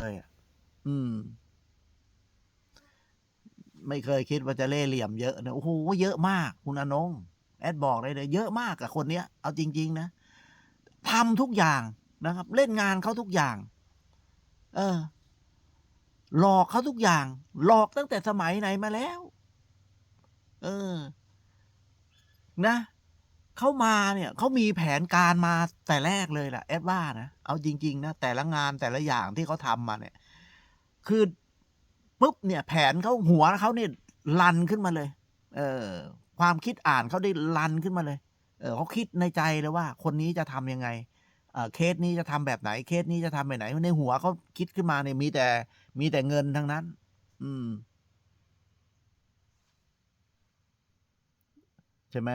เลยอะอืม ไม่เคยคิดว่าจะเล่ห์เหลี่ยมเยอะนะโอ้โหเยอะมาก คุณอนงแอดบอกเลยเลยเยอะมากกับคนเนี้ย เอาจริง ๆ นะทำทุกอย่างนะครับ เล่นงานเขาทุกอย่าง เออ หลอกเขาทุกอย่าง หลอกตั้งแต่สมัยไหนมาแล้ว เออ นะ เขามาเนี่ยเขามีแผนการมาแต่แรกเลยแหละแอดว่านะเอาจริง ๆ นะ แต่ละงานแต่ละอย่างที่เขาทำมาเนี่ย คือปุ๊บเนี่ย แผนเขาหัวเขาเนี่ยลันขึ้นมาเลย เออ ความคิดอ่านเขาได้ลันขึ้นมาเลย เออเขาคิดในใจเลยว่า คนนี้จะทำยังไงเออเคสนี้จะทำแบบไหน เคสนี้จะทำแบบไหนในหัวเขาคิดขึ้นมาเนี่ยมีแต่ มีแต่เงินทั้งนั้น อืมใช่ไหม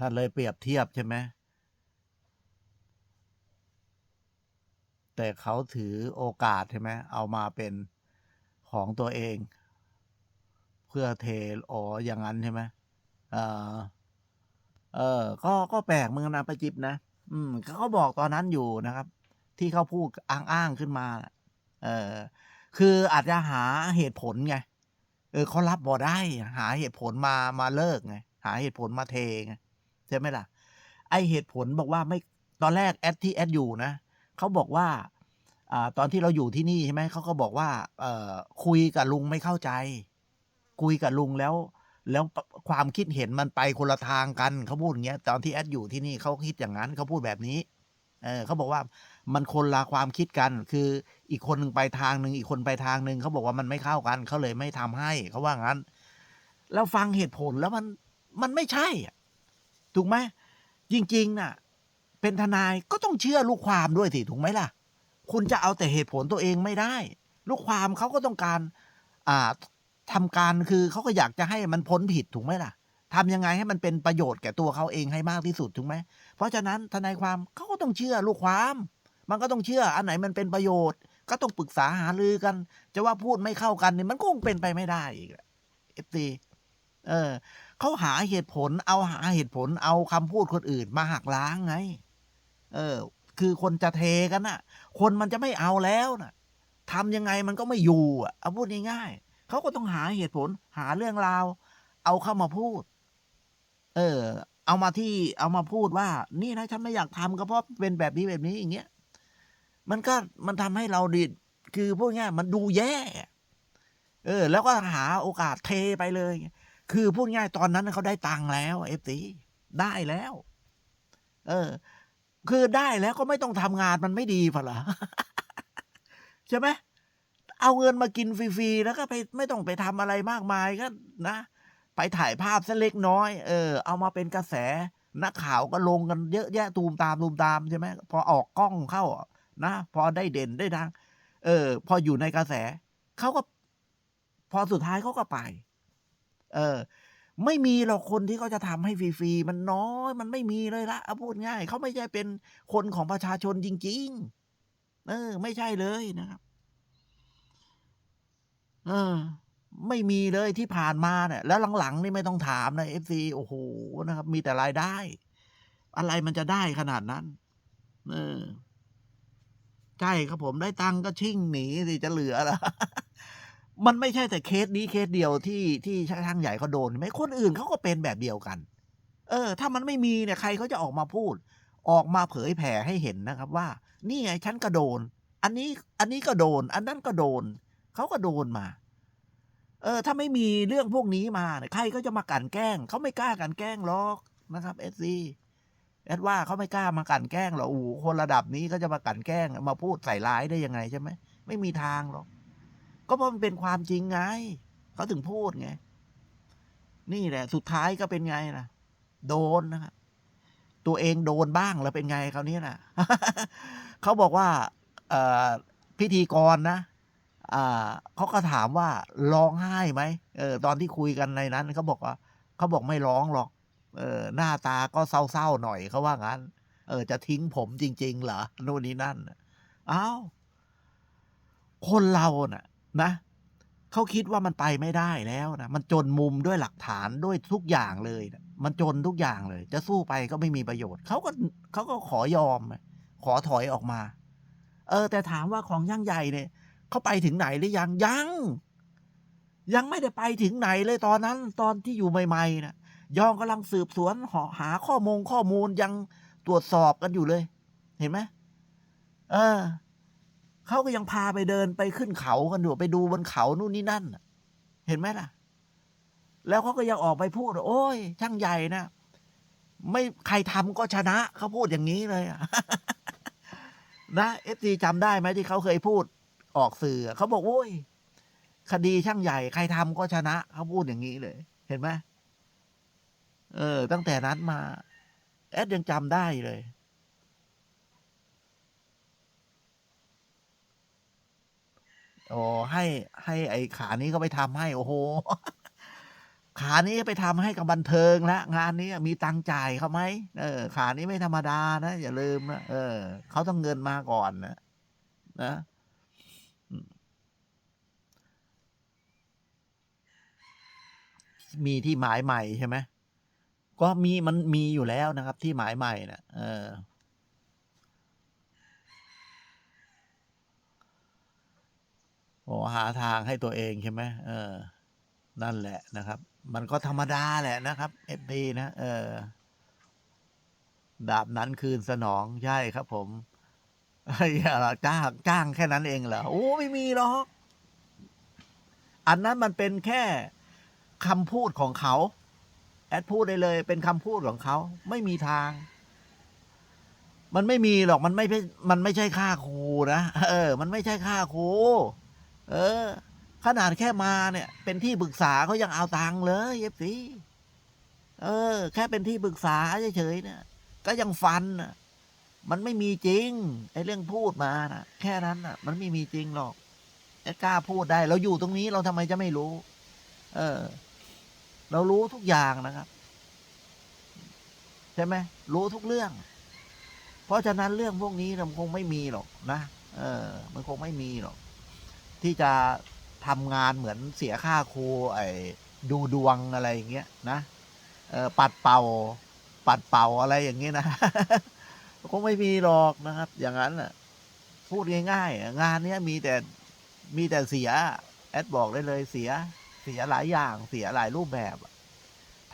ท่านเลยเปรียบเทียบใช่ไหมแต่เขาถือโอกาสใช่ไหมเอามาเป็นของตัวเอง เพื่อเทอ๋ออย่างนั้นใช่ไหมเออเออ ก็ก็แปลกเมือนกันนะประจิบนะอืมเขาบอกตอนนั้นอยู่นะครับ ที่เขาพูดอ้างๆขึ้นมาเออคืออาจจะหาเหตุผลไงเออเขารับบ่ได้ หาเหตุผลมามาเลิกไงหาเหตุผลมาเทไง ใช่ไหมล่ะ ไอเหตุผลบอกว่าไม่ตอนแรกแอดที่แอดอยู่นะเขาบอกว่าอตอนที่เราอยู่ที่นี่ใช่ไหมเขาก็บอกว่าคุยกับลุงไม่เข้าใจ คุยกับลุงแล้ว แล้วความคิดเห็นมันไปคนละทางกันเขาพูดอย่างเงี้ย ตอนที่แอดอยู่ที่นี่เขาคิดอย่างนั้นเขาพูดแบบนี้เออเขาบอกว่ามันคนละความคิดกัน คืออีกคนหนึ่งไปทางหนึ่งอีกคนไปทางหนึ่งเขาบอกว่ามันไม่เข้ากันเขาเลยไม่ทำให้เขาว่างั้น แล้วฟังเหตุผลแล้วมันมันไม่ใช่อะ ถูกไหมจริงๆน่ะ เป็นทนายก็ต้องเชื่อลูกความด้วยสิถูกไหมล่ะ คุณจะเอาแต่เหตุผลตัวเองไม่ได้ ลูกความเขาก็ต้องการอ่าทำการคือเขาก็อยากจะให้มันพ้นผิดถูกไหมล่ะทำยังไงให้มันเป็นประโยชน์แก่ตัวเขาเองให้มากที่สุดถูกไหมเพราะฉะนั้นทนายความเขาก็ต้องเชื่อลูกความ มันก็ต้องเชื่ออันไหนมันเป็นประโยชน์ ก็ต้องปรึกษาหารือกัน จะว่าพูดไม่เข้ากันเนี่ยมันก็คงเป็นไปไม่ได้อีกเอฟซีเออ เขาหาเหตุผล เอาหาเหตุผล เอาคำพูดคนอื่นมาหักล้างไง เออ คือคนจะเทกันน่ะ คนมันจะไม่เอาแล้วน่ะทำยังไงมันก็ไม่อยู่อะเอาพูดง่ายๆเขาก็ต้องหาเหตุผล หาเรื่องราว เอาเข้ามาพูด เออ เอามาที่เอามาพูดว่า นี่นะฉันไม่อยากทำก็เพราะเป็นแบบนี้แบบนี้อย่างเงี้ย มันก็มันทำให้เราดิคือพูดง่ายมันดูแย่ เออ แล้วก็หาโอกาสเทไปเลย คือพูดง่ายตอนนั้นเขาได้ตังค์แล้วเอฟซีได้แล้ว เออ คือได้แล้วก็ไม่ต้องทำงานมันไม่ดีพอละใช่ไหมเอาเงินมากินฟรีๆแล้วก็ไปไม่ต้องไปทำอะไรมากมายก็นะไปถ่ายภาพซะเล็กน้อย เออ เอามาเป็นกระแส นักข่าวก็ลงกันเยอะแยะตูมตามตูมตามใช่ไหมพอออกกล้องเข้านะพอได้เด่นได้ดัง เออ พออยู่ในกระแสเขาก็ พอสุดท้ายเขาก็ไป เออ ไม่มีหรอกคนที่เขาจะทำให้ฟรีๆมันน้อยมันไม่มีเลยละเอาพูดง่ายเขาไม่ใช่เป็นคนของประชาชนจริง ๆ เออ ไม่ใช่เลยนะครับเออ ไม่มีเลยที่ผ่านมาเนี่ยแล้วหลังๆนี่ไม่ต้องถามนะเอฟซีโอ้โหนะครับ มีแต่รายได้ อะไรมันจะได้ขนาดนั้น เออใช่ครับผมได้ตังก็ชิ่งหนีสิจะเหลือละ มันไม่ใช่แต่เคสนี้เคสเดียวที่ที่ช่างใหญ่เขาโดนไหมคนอื่นเขาก็เป็นแบบเดียวกัน เออ ถ้ามันไม่มีเนี่ยใครเขาจะออกมาพูด ออกมาเผยแผ่ให้เห็นนะครับว่า นี่ไงฉันก็โดน อันนี้อันนี้ก็โดน อันนั้นก็โดนเขาก็โดนมา เออ ถ้าไม่มีเรื่องพวกนี้มาเนี่ยใครก็จะมากลั่นแกล้งเขาไม่กล้ากันแกล้งหรอกนะครับเอสซีแอดว่าเขาไม่กล้ามากลั่นแกล้งหรอกโอ้คนระดับนี้เขาจะมากลั่นแกล้งมาพูดใส่ร้ายได้ยังไงใช่ไหมไม่มีทางหรอก ก็เพราะมันเป็นความจริงไง เขาถึงพูดไง นี่แหละ สุดท้ายก็เป็นไงล่ะ โดนนะครับตัวเองโดนบ้างแล้วเป็นไงคราวนี้น่ะ เขาบอกว่าพิธีกรนะเขาก็ถามว่าร้องไห้ไหมเออ ตอนที่คุยกันในนั้นเขาบอกว่าเขาบอกไม่ร้องหรอก เออ หน้าตาก็เศร้าๆหน่อยเขาว่างั้น เออ จะทิ้งผมจริง ๆ เหรอโน่นนี่นั่นอ้าวคนเราน่ะ นะเขาคิดว่ามันไปไม่ได้แล้วนะมันจนมุมด้วยหลักฐานด้วยทุกอย่างเลยนะมันจนทุกอย่างเลย จะสู้ไปก็ไม่มีประโยชน์เขาก็เขาก็ขอยอม ขอถอยออกมา เออ แต่ถามว่าของย่างใหญ่เนี่ยเขาไปถึงไหนหรือยังยังยังไม่ได้ไปถึงไหนเลยตอนนั้น ตอนที่อยู่ใหม่ๆนะยองกำลังสืบสวนหาหาข้อมูลข้อมูลยังตรวจสอบกันอยู่เลย เห็นไหมเออ เขาก็ยังพาไปเดินไปขึ้นเขากันอยู่ไปดูบนเขานู่นนี่นั่นเห็นไหมล่ะ แล้วเขาก็ยังออกไปพูดว่าโอ้ย ช่างใหญ่นะไม่ใครทำก็ชนะเขาพูดอย่างนี้เลยนะเอฟซีจำได้ไหมที่เขาเคยพูดออกสื่อเขาบอกโอ้ยคดีช่างใหญ่ ใครทำก็ชนะเขาพูดอย่างนี้เลย เห็นไหมเออ ตั้งแต่นั้นมา แอดยังจำได้เลย โอ้ให้ให้ไอ้ขานี้ก็ไปทำให้ โอ้โห ขานี้ไปทำให้กับบันเทิงแล้งานนี้มีตังค์จ่ายเขาไหมเออ ขานี้ไม่ธรรมดานะอย่าลืมนะเออเขาต้องเงินมาก่อนนะนะมมีที่หมายใหม่ใช่ไหมก็มีมันมีอยู่แล้วนะครับ ที่หมายใหม่นะเออ โอ้หาทางให้ตัวเองใช่ไหมเออ นั่นแหละนะครับ มันก็ธรรมดาแหละนะครับเอฟดีนะเออ ดาบนั้นคืนสนองใช่ครับ ผมอ้อะไรจ้างจ้างแค่นั้นเองเหรอโอ้ไม่มีหรอกอันนั้นมันเป็นแค่คำพูดของเขา แอดพูดได้เลย เป็นคำพูดของเขา ไม่มีทาง มันไม่มีหรอกมันไม่มันไม่ใช่ค่าครูนะเออ มันไม่ใช่ค่าครู เออ ขนาดแค่มาเนี่ย เป็นที่ปรึกษาเขายังเอาตังค์เลยเอฟซีเออ แค่เป็นที่ปรึกษาเฉยๆเนี่ย ก็ยังฟันน่ะมันไม่มีจริง ไอ้เรื่องพูดมานะแค่นั้นน่ะ มันไม่มีจริงหรอกไอ้กล้าพูดได้ เราอยู่ตรงนี้เราทำไมจะไม่รู้ เออ เรารู้ทุกอย่างนะครับ ใช่ไหมรู้ทุกเรื่อง เพราะฉะนั้นเรื่องพวกนี้มันคงไม่มีหรอกนะเออ มันคงไม่มีหรอก ที่จะทำงานเหมือนเสียค่าครูไอ้ดูดวงอะไรอย่างเงี้ยนะเออปัดเป่า ปัดเป่าอะไรอย่างเงี้ยนะคงไม่มีหรอกนะครับ อย่างนั้นน่ะพูดง่ายๆงานเนี้ยมีแต่มีแต่เสีย แอดบอกได้เลยเสีย เสียหลายอย่างเสียหลายรูปแบบ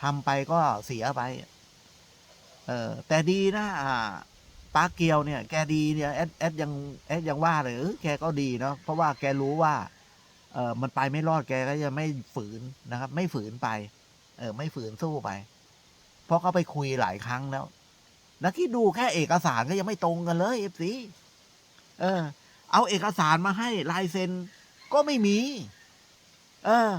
ทำไปก็เสียไป เออแต่ดีนะอ่า ปาเกียวเนี่ยแกดีเนี่ยแอดแอดยังแอดยังว่าเลยเออแกก็ดีเนาะเพราะว่าแกรู้ว่าเออมันไปไม่รอดแกก็จะไม่ฝืนนะครับ ไม่ฝืนไป เออ ไม่ฝืนสู้ไป เพราะเขาไปคุยหลายครั้งแล้ว แล้วที่ดูแค่เอกสารก็ยังไม่ตรงกันเลยเอฟซีเออ เอาเอกสารมาให้ลายเซ็นก็ไม่มี เออ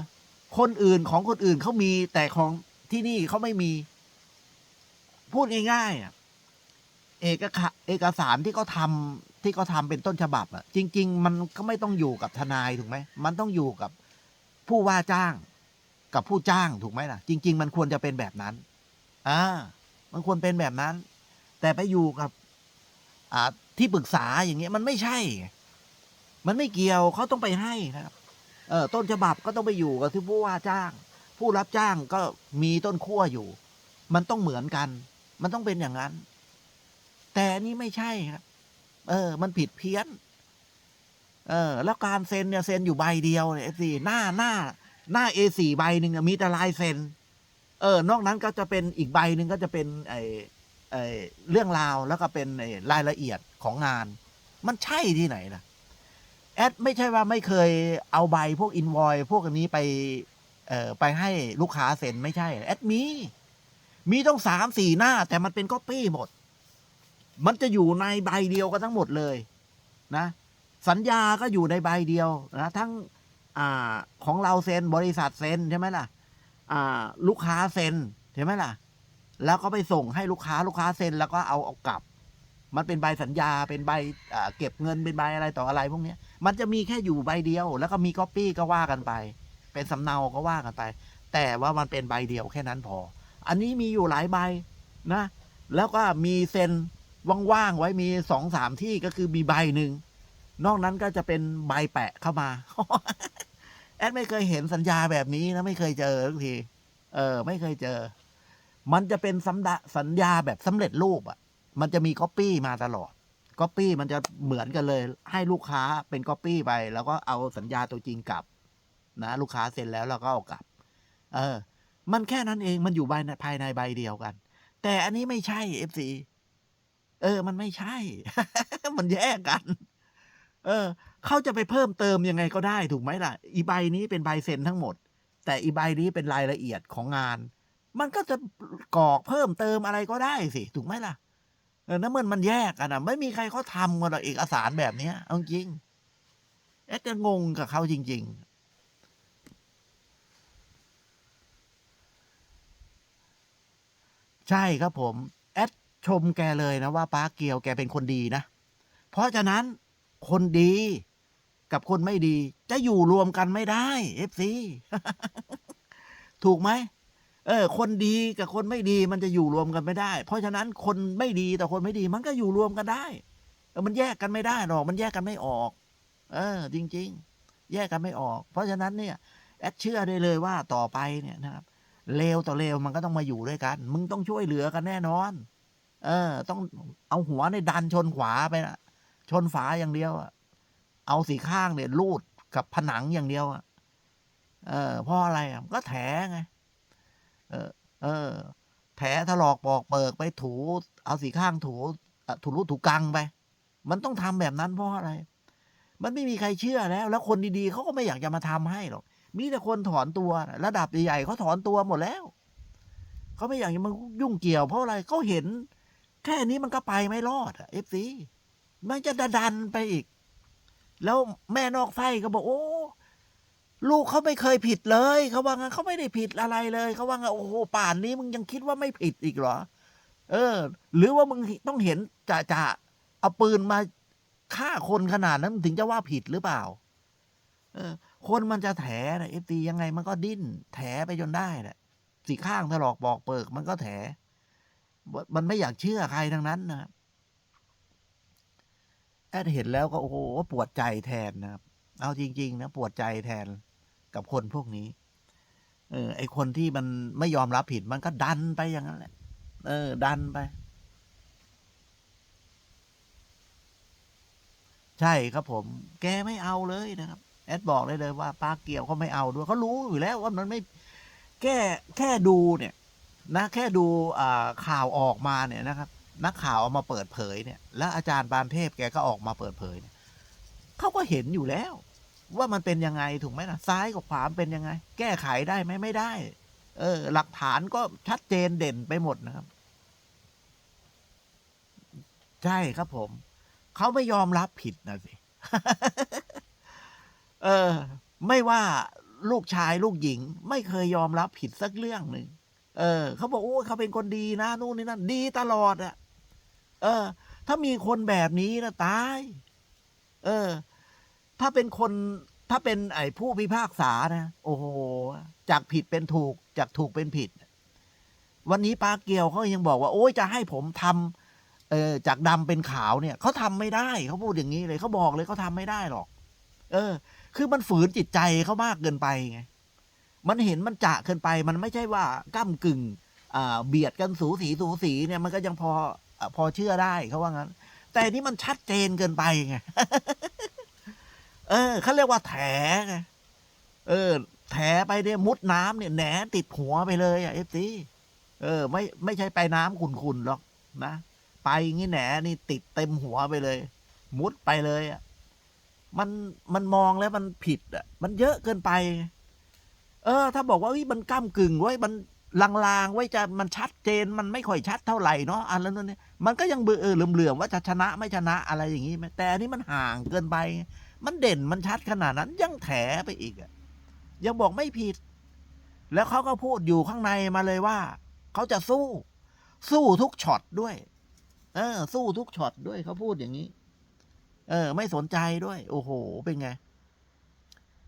คนอื่นของคนอื่นเขามีแต่ของที่นี่เขาไม่มี พูดง่ายๆอะ เอกะเอกสารที่เขาทำที่เขาทำเป็นต้นฉบับอะจริง ๆ มันก็ไม่ต้องอยู่กับทนายถูกไหมมันต้องอยู่กับผู้ว่าจ้างกับผู้จ้างถูกไหมล่ะ จริง ๆ มันควรจะเป็นแบบนั้นอ่ามันควรเป็นแบบนั้น แต่ไปอยู่กับอ่าที่ปรึกษาอย่างเงี้ยมันไม่ใช่ มันไม่เกี่ยวเขาต้องไปให้นะครับเออต้นฉบับก็ต้องไปอยู่กับที่ผู้ว่าจ้าง ผู้รับจ้างก็มีต้นขั้วอยู่ มันต้องเหมือนกัน มันต้องเป็นอย่างนั้น แต่นี่ไม่ใช่ครับ เออ มันผิดเพี้ยน เออ แล้วการเซ็นเนี่ยเซ็นอยู่ใบเดียวเนี่ยสี่หน้าหน้า หน้า A4 ใบหนึ่งมีแต่ลายเซ็น เออ นอกนั้นก็จะเป็นอีกใบหนึ่งก็จะเป็นไอไอเรื่องราวแล้วก็เป็นไอรายละเอียดของงาน มันใช่ที่ไหนล่ะ แอดไม่ใช่ว่าไม่เคยเอาใบพวกอินวอยพวกอันนี้ไป เอ่อไปให้ลูกค้าเซ็นไม่ใช่ แอดมี มีต้องสามสี่หน้า แต่มันเป็นก๊อปปี้หมด มันจะอยู่ในใบเดียวกันทั้งหมดเลยนะ สัญญาก็อยู่ในใบเดียวนะทั้งอของเราเซ็นบริษัทเซ็นใช่ไหมล่ะลูกค้าเซ็นใช่ไหมล่ะ แล้วก็ไปส่งให้ลูกค้าลูกค้าเซ็นแล้วก็เอาเอากลับ มันเป็นใบสัญญาเป็นใบเก็บเงินเป็นใบอะไรต่ออะไรพวกนี้มันจะมีแค่อยู่ใบเดียว แล้วก็มีก๊อปปี้ก็ว่ากันไป เป็นสำเนาก็ว่ากันไป แต่ว่ามันเป็นใบเดียวแค่นั้นพอ อันนี้มีอยู่หลายใบนะ แล้วก็มีเซ็น ว่างๆไว้มีสองสามที่ก็คือมีใบหนึ่งนอกนั้นก็จะเป็นใบแปะเข้ามา แอดไม่เคยเห็นสัญญาแบบนี้นะไม่เคยเจอทุกทีเออ ไม่เคยเจอ มันจะเป็นสัญญาสัญญาแบบสำเร็จรูปอะ มันจะมีก๊อปปี้มาตลอดก๊อปปี้มันจะเหมือนกันเลย ให้ลูกค้าเป็นก๊อปปี้ไป แล้วก็เอาสัญญาตัวจริงกลับ นะ ลูกค้าเซ็นแล้วเราก็เอากลับ เออ มันแค่นั้นเองมันอยู่ในภายในใบเดียวกัน แต่อันนี้ไม่ใช่เอฟซี เออ มันไม่ใช่ มันแยกกัน เออ เขาจะไปเพิ่มเติมยังไงก็ได้ถูกไหมล่ะ อีใบนี้เป็นใบเซ็นทั้งหมด แต่อีใบนี้เป็นรายละเอียดของงาน มันก็จะกรอกเพิ่มเติมอะไรก็ได้สิ ถูกไหมล่ะ เออนั่นมันมันแยกกันอะไม่มีใครเขาทำกันหรอกเอกสารแบบเนี้ยเอาจริงแอดจะงงกับเขาจริงๆใช่ครับผม ชมแกเลยนะว่าป้าเกียวแกเป็นคนดีนะ เพราะฉะนั้นคนดีกับคนไม่ดี จะอยู่รวมกันไม่ได้เอฟซีถูกไหมเออ คนดีกับคนไม่ดีมันจะอยู่รวมกันไม่ได้ เพราะฉะนั้นคนไม่ดีแต่คนไม่ดี มันก็อยู่รวมกันได้มันแยกกันไม่ได้หรอก มันแยกกันไม่ออก เออ จริง ๆ แยกกันไม่ออก เพราะฉะนั้นเนี่ยแอดเชื่อได้เลยว่าต่อไปเนี่ยนะครับเลวต่อเลวมันก็ต้องมาอยู่ด้วยกัน มึงต้องช่วยเหลือกันแน่นอน เออ ต้องเอาหัวในดันชนขวาไปนะชนฝาอย่างเดียวอะเอาสีข้างเนี่ยลูดกับผนังอย่างเดียวอะเออเพราะอะไรอะก็แถไงเออ เออแผลถลอกปอกเปิกไปถู เอาสีข้างถูถูรูถูกังไป มันต้องทำแบบนั้นเพราะอะไร มันไม่มีใครเชื่อแล้ว แล้วคนดีๆเขาก็ไม่อยากจะมาทำให้หรอกมีแต่คนถอนตัวระดับใหญ่ๆเขาถอนตัวหมดแล้วเขาไม่อยากจะมายุ่งเกี่ยวเพราะอะไรเขาเห็น ค่นี้มันก็ไปไม่รอดอะเอฟซีมันจะดันไปอีก แล้วแม่นอกไส้ก็บอก โอ้ลูกเขาไม่เคยผิดเลยเขาว่างั้นเขาไม่ได้ผิดอะไรเลยเขาว่างั้นโอ้โหป่านนี้มึงยังคิดว่าไม่ผิดอีกเหรอ เออ หรือว่ามึงต้องเห็นจะจะเอาปืนมาฆ่าคนขนาดนั้นถึงจะว่าผิดหรือเปล่า เออ คนมันจะแถนะเอฟตียังไงมันก็ดิ้น แถไปจนได้แหละสีข้างถลอกบอกเปิกมันก็แถ มันไม่อยากเชื่อใครทั้งนั้นนะครับแอดเห็นแล้วก็โอ้โหปวดใจแทนนะครับ เอาจริง ๆ นะ ปวดใจแทนกับคนพวกนี้ เออ ไอคนที่มันไม่ยอมรับผิดมันก็ดันไปอย่างนั้นแหละ เออ ดันไป ใช่ครับผม แกไม่เอาเลยนะครับ แอดบอกได้เลยว่าป้าเกี่ยวเขาไม่เอาด้วยเขารู้อยู่แล้วว่ามันไม่ แค่แค่ดูเนี่ย นะแค่ดูข่าวออกมาเนี่ยนะครับนักข่าวเอามาเปิดเผยเนี่ย แล้วอาจารย์ปานเทพแกก็ออกมาเปิดเผยเนี่ยเขาก็เห็นอยู่แล้ว ว่ามันเป็นยังไงถูกไหมล่ะซ้ายกับขวาเป็นยังไง แก้ไขได้ไหมไม่ได้ เออ หลักฐานก็ชัดเจนเด่นไปหมดนะครับ ใช่ครับผม เขาไม่ยอมรับผิดนะสิ เออ ไม่ว่าลูกชายลูกหญิง ไม่เคยยอมรับผิดสักเรื่องหนึ่ง เออเขาบอกโอ้เขาเป็นคนดีนะนู่นนี่นั่นดีตลอดอะเออ ถ้ามีคนแบบนี้นะตาย เออ ถ้าเป็นคนถ้าเป็นไอ้ผู้พิพากษานะโอ้โหจากผิดเป็นถูกจากถูกเป็นผิด วันนี้ปาเกียวเขายังบอกว่า โอ้ยจะให้ผมทำเออจากดำเป็นขาวเนี่ยเขาทำไม่ได้เขาพูดอย่างนี้เลยเขาบอกเลยเขาทำไม่ได้หรอก เออ คือมันฝืนจิตใจเขามากเกินไปไง มันเห็นมันจะเกินไป มันไม่ใช่ว่าก้ากึ่งเบียดกันสูสีสูสีเนี่ยมันก็ยังพออพอเชื่อได้เขาว่างั้น แต่นี่มันชัดเจนเกินไปไงเออเขาเรียกว่าแถไงเออ แถไปเนี่ยมุดน้ำเนี่ยแหนติดหัวไปเลยอะเอฟซีเออ ไม่ไม่ใช่ไปน้ำขุนๆหรอกนะไปงี้แหนนี่ติดเต็มหัวไปเลย มุดไปเลยอะมันมันมองแล้วมันผิดอะ มันเยอะเกินไป ออ ถ้าบอกว่าเฮ้มันก้ากึ่งไว้มันลางๆไว้จะมันชัดเจนมันไม่ค่อยชัดเท่าไหร่เนาะอันแล้วนั่นเนี่มันก็ยังเบื่อเออเหลื่อมๆว่าจะชนะไม่ชนะอะไรอย่างนี้ไหมแต่อันนี้มันห่างเกินไป มันเด่นมันชัดขนาดนั้นยังแถไปอีกอะยังบอกไม่ผิด แล้วเขาก็พูดอยู่ข้างในมาเลยว่าเขาจะสู้ สู้ทุกช็อตด้วย เออ สู้ทุกช็อตด้วยเขาพูดอย่างนี้ เออ ไม่สนใจด้วย โอ้โห เป็นไง